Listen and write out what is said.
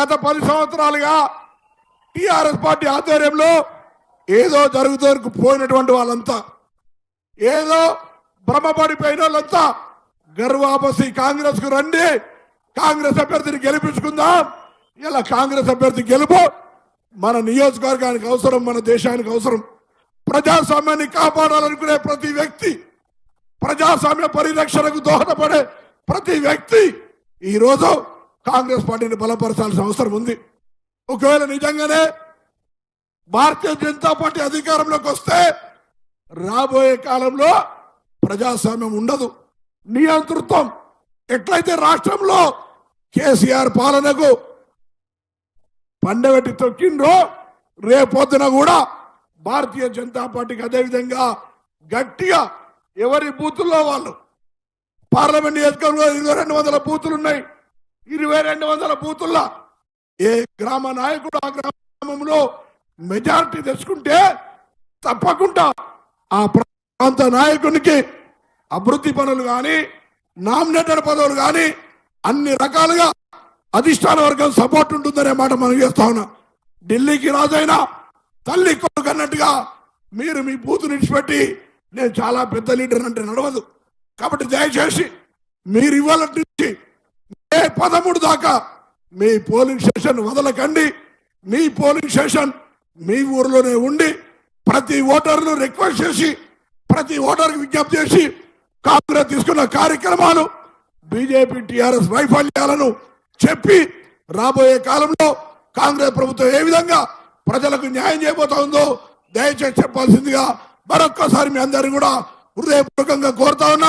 గత పది సంవత్సరాలుగా టిఆర్ఎస్ పార్టీ ఆధ్వర్యంలో ఏదో జరుగుతూ పోయినటువంటి వాళ్ళంతా ఏదో భ్రమపడిపోయిన వాళ్ళంతా గర్వాపసి కాంగ్రెస్కు రండి కాంగ్రెస్ అభ్యర్థిని గెలిపించుకుందాం ఇలా కాంగ్రెస్ అభ్యర్థి గెలుపు మన నియోజకవర్గానికి అవసరం మన దేశానికి అవసరం. ప్రజాస్వామ్యాన్ని కాపాడాలనుకునే ప్రతి వ్యక్తి ప్రజాస్వామ్య పరిరక్షణకు దోహదపడే ప్రతి వ్యక్తి ఈరోజు కాంగ్రెస్ పార్టీని బలపరచాల్సిన అవసరం ఉంది. ఒకవేళ నిజంగానే భారతీయ జనతా పార్టీ అధికారంలోకి వస్తే రాబోయే కాలంలో ప్రజాస్వామ్యం ఉండదు. నియంతృత్వం ఎట్లయితే రాష్ట్రంలో కేసీఆర్ పాలనకు పండబెట్టి తొక్కిండ్రో రేపొద్దున కూడా భారతీయ జనతా పార్టీకి అదేవిధంగా గట్టిగా ఎవరి బూతుల్లో వాళ్ళు? పార్లమెంట్ నియోజకవర్గంలో ఇరవై రెండు వందల బూతులు ఉన్నాయి ఇరవై రెండు వందల బూతుల్లో ఏ గ్రామ నాయకుడు ఆ గ్రామంలో మెజారిటీ తెచ్చుకుంటే తప్పకుండా ఆ ప్రాంత నాయకునికి అభివృద్ధి పనులు కానీ నామినేటెడ్ పదవులు కానీ అన్ని రకాలుగా అధిష్టాన వర్గం సపోర్ట్ ఉంటుందనే మాట మనం చేస్తా ఉన్నాం. ఢిల్లీకి రాజైనా తల్లి కొడుకు అన్నట్టుగా మీరు మీ బూతు నిడిచిపెట్టి నేను చాలా పెద్ద లీడర్ అంటే నడవదు. కాబట్టి దయచేసి మీరు ఇవ్వాలంటే పదమూడు దాకా మీ పోలింగ్ స్టేషన్ వదలకండి. మీ పోలింగ్ స్టేషన్ మీ ఊర్లోనే ఉండి ప్రతి ఓటర్ను రిక్వెస్ట్ చేసి ప్రతి ఓటర్కి విజ్ఞప్తి చేసి కాంగ్రెస్ తీసుకున్న కార్యక్రమాలు బీజేపీ టీఆర్ఎస్ వైఫల్యాలను చెప్పి రాబోయే కాలంలో కాంగ్రెస్ ప్రభుత్వం ఏ విధంగా ప్రజలకు న్యాయం చేయబోతా ఉందో దయచేసి చెప్పాల్సిందిగా మరొక్కసారి మీ అందరిని కూడా హృదయపూర్వకంగా కోరుతా ఉన్నా.